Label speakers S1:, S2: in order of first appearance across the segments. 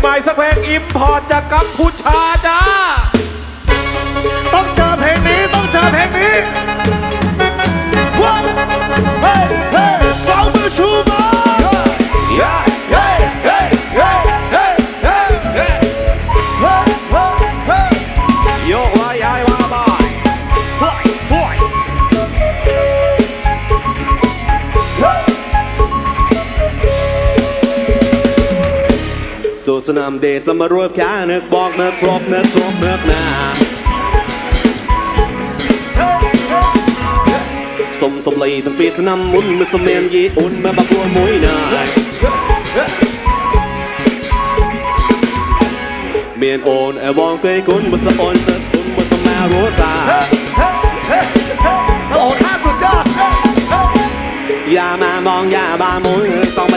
S1: ใหม่ๆสักเพลงอิมพอร์ตจากกัมพูชาจ้า
S2: ต้องเจอเพลงนี้ต้องเจอเพลงนี้ว้าวเฮ้เฮ้สาวมือชูมา
S3: ตัวสนามเดชจะมารวบแค่นึกบอกนึกครบนึกสวมนึกหนาสมสมเลยตั้งปีสนามมุนเมือสมเนียนยีอุ่นมาบักบัวมุ้ยนาเมียนโอนไอวองเคยคุ้นมาสะออนจะตุนเมาสมารู้สา
S2: โอ้โหท่าสุดยอด
S3: อย่ามามองอย่าบามุยสอง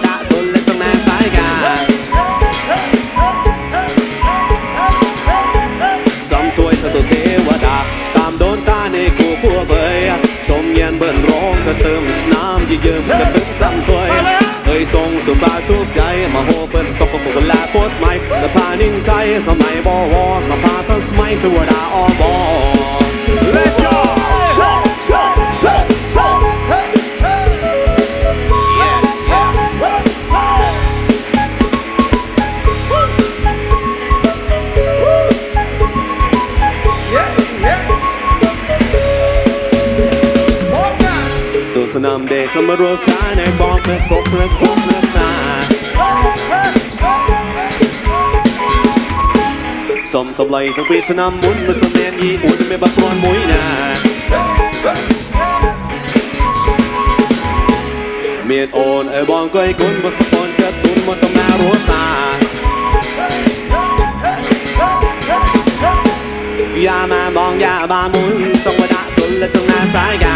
S3: someday tomorrow can I bomb the bomb the bomb the night สมตบไหลทั้งปีสนามมุนมาสมแนนยีอุ่นไม่บักรอนมุยนาเมียนโอนไอ้บองก็ไอ้กุนมาสปอนจะตุนมาสมารัวตายามาบองยาบามุนจงวดาตุนและจงนาสายยา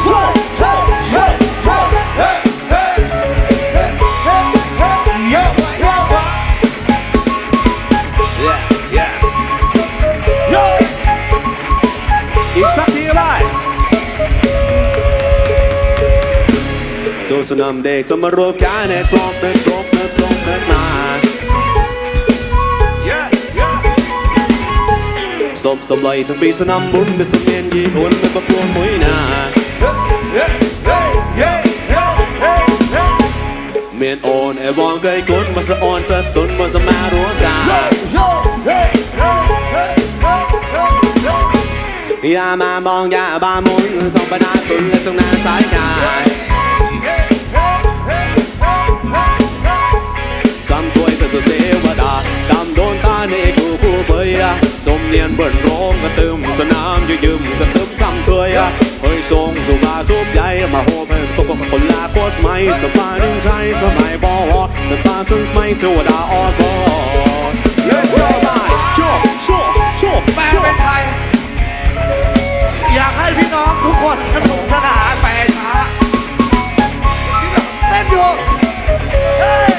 S3: សនំដេកសមរូបចាណែព្រមទឹកព្រមទឹកសុំទឹកណាសុំសំឡៃទាំងពីរសនំមុនមិនសំមានយីអូនមិនបពួរមួយណាមានអូនអេវងកៃគុនមកស្រអូនសិនទុនមកសមារួសាយ៉ាម៉ាប
S2: ងយ៉ាបាមុនសំបណាទុនសំណាសាយណា เบ
S3: ยสม
S2: เนี
S3: ยนเบิ่นร้องกระตึมสนามยืยืมกระตึมซ้ำเคยเฮ้ยทรงสุบาสุบใหญ่มาโหเป็นตกคนลาโคสมัยสบายนิ่งใจสมัยบ่วสตาซึ่งไม่เทวดาออกบอ Let's go ไปโชว์โชว์โชว์
S1: แปลเป็นไทย
S2: อยากให้พี่น้องทุกคนสนุกสนาน
S1: แปลช้า
S2: เต้นอยู่เฮ้ย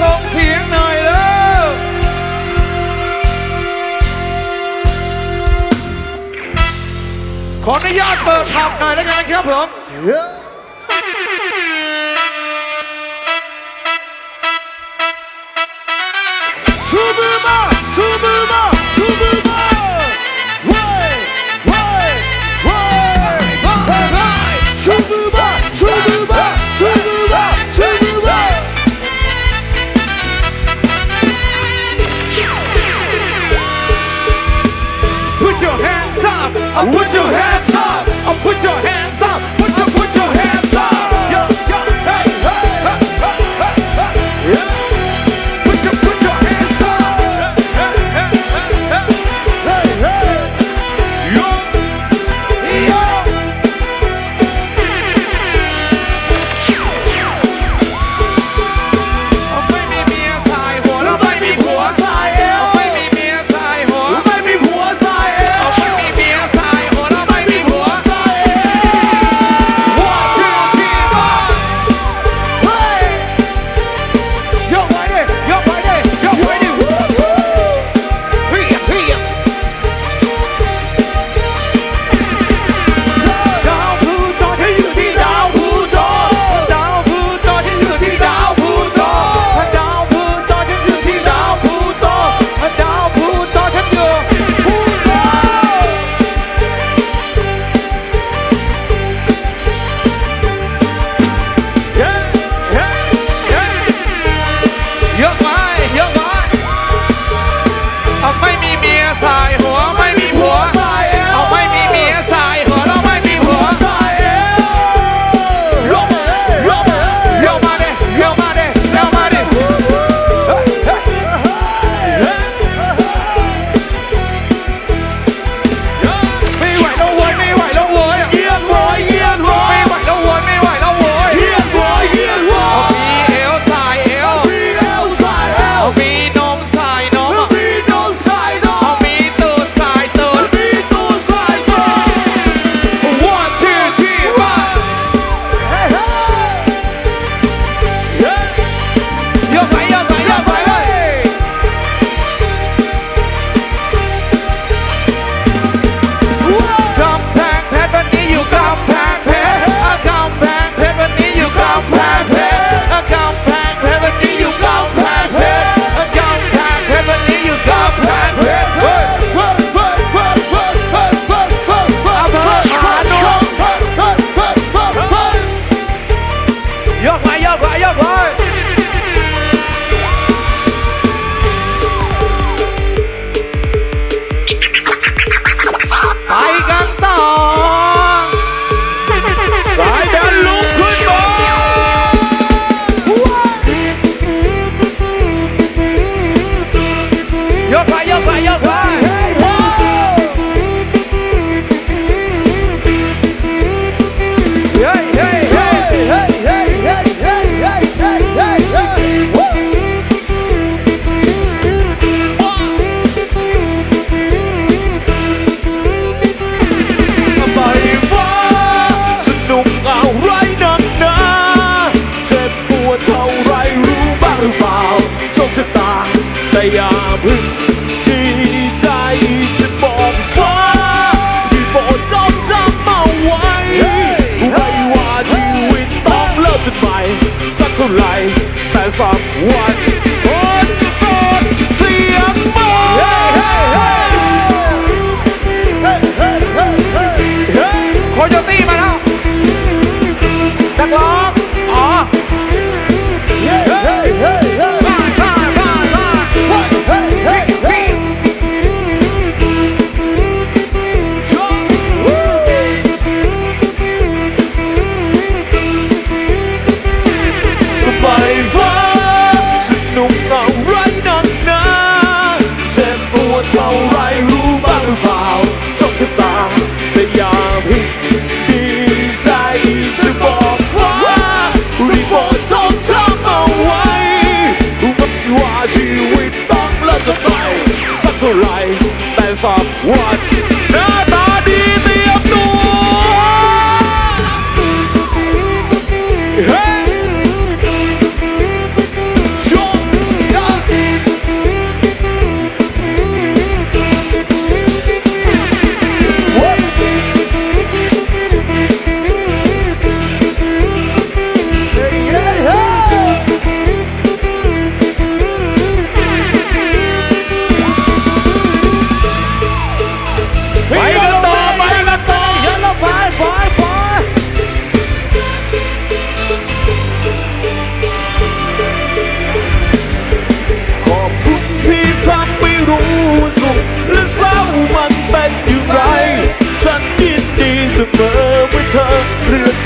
S1: ส่งเสีย
S3: ง
S1: หน่
S3: อ
S1: ยเล้ขออนุญาตเปิดผับหน่อยแล้วกันครับผม
S2: ชูมือมาชูมือมาชูมือมา
S1: แต่อย่าพึ่งดีใจจะบอกฟ้าที่โปรดจำจำเอาไว้ไม่ว่าชีวิตต้องเลิกกันไปสักเท่าไหร่แต่สักวันคนโสดเสียงมาคโยตีมาแล้ว
S2: นักร้อง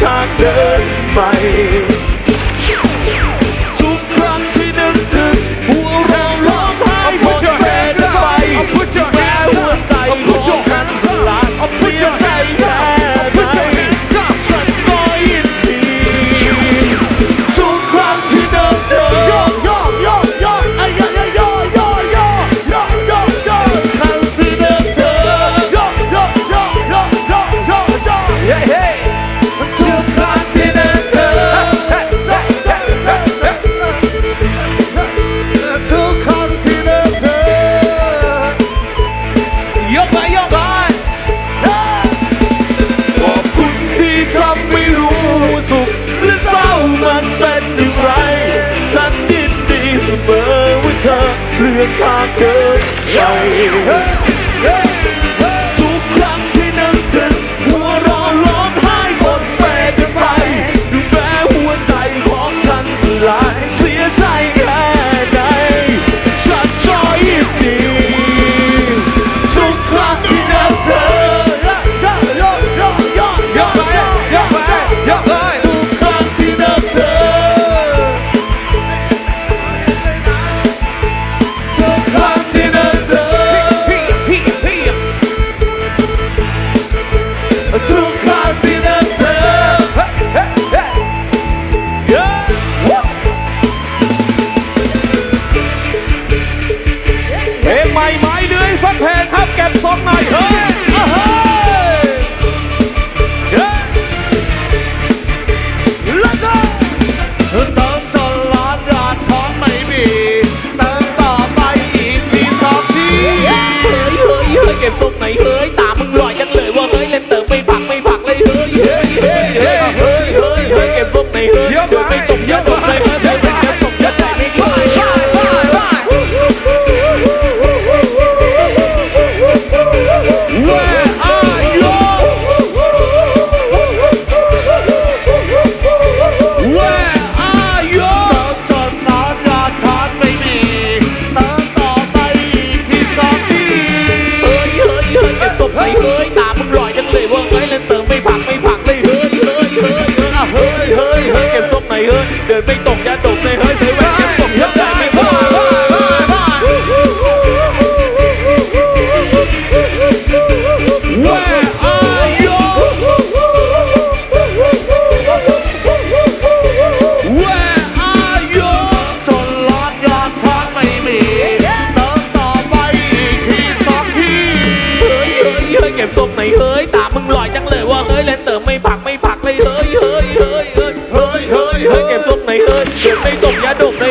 S4: ทางเดิน
S1: ไป
S4: ทุกครั้งที่เดินเธ
S1: อ
S4: เพลงใหม่ไหมเดือยสักเพลงครับเก็บทรงหน่อยเฮ้ยเก็บทรงไหนเฮ้ยินไม่ตกยาดม
S1: ในเฮ้
S4: ยใช้แหวนเก็บศพยับได้ไม่พอ
S1: ไห
S4: นเฮ้ยตามึงลอยจังเลยว่าเฮ้ยเล่นเติมไม่ผักไม่ผักเลยเฮ้ยเฮ้ยเฮ้ยเฮ้ยเฮ้ยเฮ้ยเก็บตัว ขึ้นเกิดไม่ตกยาดกใน